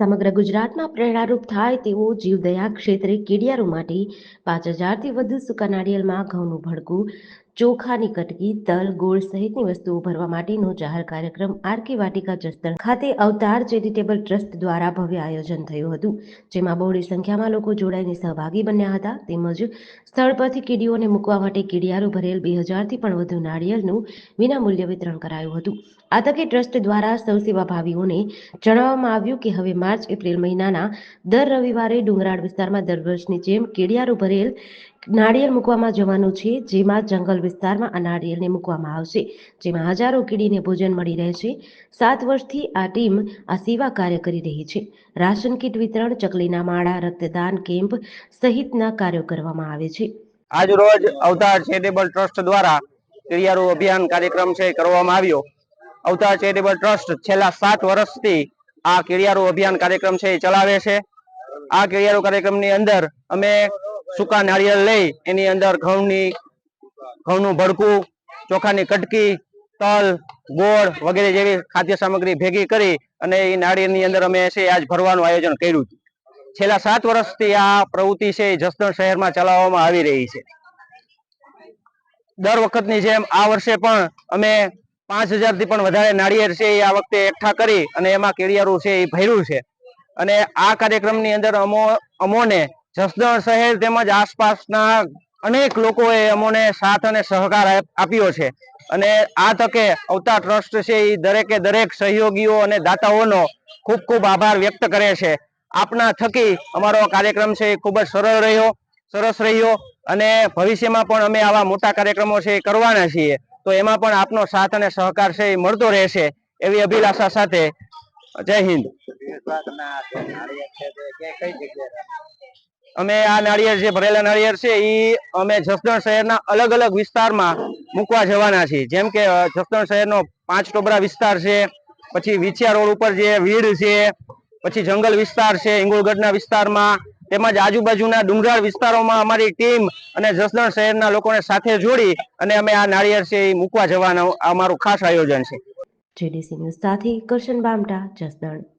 સમગ્ર ગુજરાતમાં પ્રેરણારૂપ થાય તેવો જીવદયા ક્ષેત્રે કેડિયારો માટે પાંચ હજારથી વધુ સૂકા નાળિયેરમાં ઘઉંનું ભડકું ચોખાની કટકી, તલ, ગોળ સહિતની વસ્તુઓ ભરવા માટેનો જાહેર કાર્યક્રમ આરકે વાટિકા જસદણ ખાતે અવતાર ચેરિટેબલ ટ્રસ્ટ દ્વારા ભવ્ય આયોજન થયું હતું, જેમાં બહોળી સંખ્યામાં લોકો જોડાઈને સહભાગી બન્યા હતા. તેમજ સ્થળ પરથી કીડીઓને મૂકવા માટે કીડિયારો ભરેલ બે હજારથી પણ વધુ નાળિયેરનું વિનામૂલ્ય વિતરણ કરાયું હતું. આ તકે ટ્રસ્ટ દ્વારા સૌ સેવાભાવીઓને જણાવવામાં આવ્યું કે હવે માર્ચ એપ્રિલ મહિનાના દર રવિવારે ડુંગરાળ વિસ્તારમાં દર વર્ષની જેમ કેડિયારો ભરેલ નાળિયેર મૂકવામાં જવાનું છે, જેમાં જંગલ વિસ્તારમાં આ નાળિયેરને મૂકવામાં આવશે, જેમાં હજારો કીડીને ભોજન મળી રહેશે. સાત વર્ષથી આ ટીમ આ સેવા કાર્ય કરી રહી છે. રાશન કીટ વિતરણ, ચકલીના માળા, રક્તદાન કેમ્પ સહિતના કાર્યો કરવામાં આવે છે. આજ રોજ અવતાર ચેરિટેબલ ટ્રસ્ટ દ્વારા ક્રિયારૂ અભિયાન કાર્યક્રમ છે કરવામાં આવ્યો. અવતાર ચેરિટેબલ ટ્રસ્ટ છેલ્લા સાત વર્ષથી આ ક્રિયારૂ અભિયાન કાર્યક્રમ છે ચલાવે છે. આ ક્રિયારૂ કાર્યક્રમની અંદર અમે સૂકા નાળિયેર લઈ એની અંદર ઘઉંની, ઘઉંનું ભડકું, ચોખાની કટકી, તલ, ગોળ વગેરે જેવી ખાદ્ય સામગ્રી ભેગી કરી અને એ નાળિયેરની અંદર અમે છે આજ ભરવાનું આયોજન કર્યું હતું છેલ્લા સાત વર્ષથી આ પ્રવૃત્તિ છે જસદણ શહેરમાં ચલાવવામાં આવી રહી છે. દર વખતની જેમ આ વર્ષે પણ અમે પાંચ હજારથી પણ વધારે નાળિયેર છે એ આ વખતે એકઠા કરી અને એમાં કેળિયારું છે એ ભર્યું છે. અને આ કાર્યક્રમની અંદર અમો, અમોને જસદણ શહેર તેમજ આસપાસના અનેક લોકોએ અમોને સાથ અને સહકાર આપ્યો છે. અને આ તકે અવતાર ટ્રસ્ટ છે એ દરેકે દરેક સહયોગીઓ અને દાતાઓનો ખૂબ ખૂબ આભાર વ્યક્ત કરે છે. આપના થકી અમારો કાર્યક્રમ છે એ ખૂબ જ સરળ રહ્યો, સરસ રહ્યો અને ભવિષ્યમાં પણ અમે આવા મોટા કાર્યક્રમો છે એ કરવાના છીએ. તો એમાં પણ આપનો સાથ અને સહકાર છે એ મળતો રહેશે એવી અભિલાષા સાથે જય હિન્દ. અમે આ નાળિયેર જે ભરેલા નાળિયેર છે એ અમે જસદણ શહેરના અલગ અલગ વિસ્તારમાં મૂકવા જવાના છીએ. જેમ કે જસદણ શહેરનો પાંચ ટોબરા વિસ્તાર છે, પછી વિછિયા રોડ ઉપર જે વીડ છે, પછી જંગલ વિસ્તાર છે ઇંગોળગઢના વિસ્તારમાં, તેમજ આજુબાજુના ડુંગરાળ વિસ્તારોમાં અમારી ટીમ અને જસદણ શહેરના લોકોને સાથે જોડી અને અમે આ નાળિયેર છે એ મૂકવા જવાનું અમારું ખાસ આયોજન છે. જેડીસી ન્યૂઝ સાથે કરશન બામટા, જસદણ.